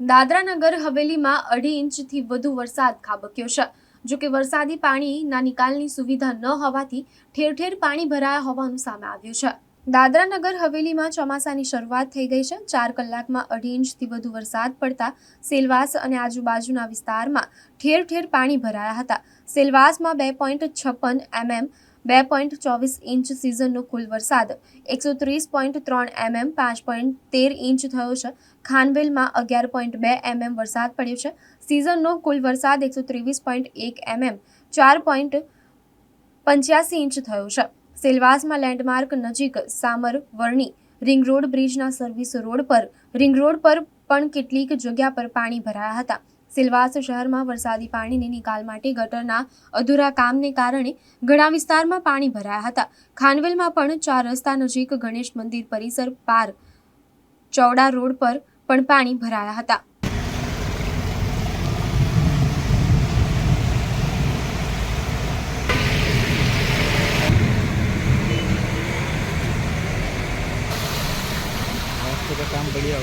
દાદરાનગર હવેલીમાં અઢી ઇંચથી વધુ વરસાદ ખાબક્યો છે. જો કે વરસાદી પાણીના નિકાલની સુવિધા ન હોવાથી ઠેર ઠેર પાણી ભરાયા હોવાનું સામે આવ્યું છે. દાદરાનગર હવેલીમાં ચોમાસાની શરૂઆત થઈ ગઈ છે. ચાર કલાકમાં અઢી ઇંચથી વધુ વરસાદ પડતા સેલવાસ અને આજુબાજુના વિસ્તારમાં ઠેર ઠેર પાણી ભરાયા હતા. સેલવાસમાં બે પોઈન્ટ છપ્પન એમએમ, બે પોઈન્ટ ચોવીસ ઇંચ સિઝનનો કુલ વરસાદ, એકસો ત્રીસ પોઈન્ટ ત્રણ એમએમ, પાંચ પોઈન્ટ તેર ઇંચ થયો છે. ખાનવેલમાં અગિયાર પોઈન્ટ બે એમએમ વરસાદ પડ્યો છે. સિઝનનો કુલ વરસાદ એકસો ત્રેવીસ પોઈન્ટ એક એમએમ, ચાર પોઈન્ટ પંચ્યાસી ઇંચ થયો છે. સેલવાસમાં લેન્ડમાર્ક નજીક સામર વર્ણી રિંગ રોડ બ્રિજના સર્વિસ રોડ પર, રિંગ રોડ પર પણ કેટલીક જગ્યા પર પાણી ભરાયા હતા. સિલવાસ શહેરમાં વરસાદી પાણીની નિકાલ માટે ગટરના અધૂરા કામને કારણે ઘણા વિસ્તારમાં પાણી ભરાયા હતા. ખાનવેલમાં પણ ચાર રસ્તા નજીક ગણેશ મંદિર પરિસર પાર, ચૌડા રોડ પર પણ પાણી ભરાયા હતા. kerjasama beliau.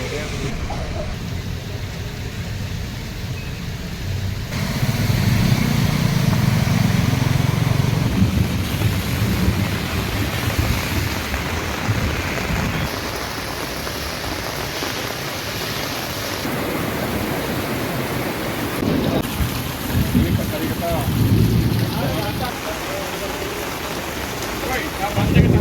Ini kita. Woi.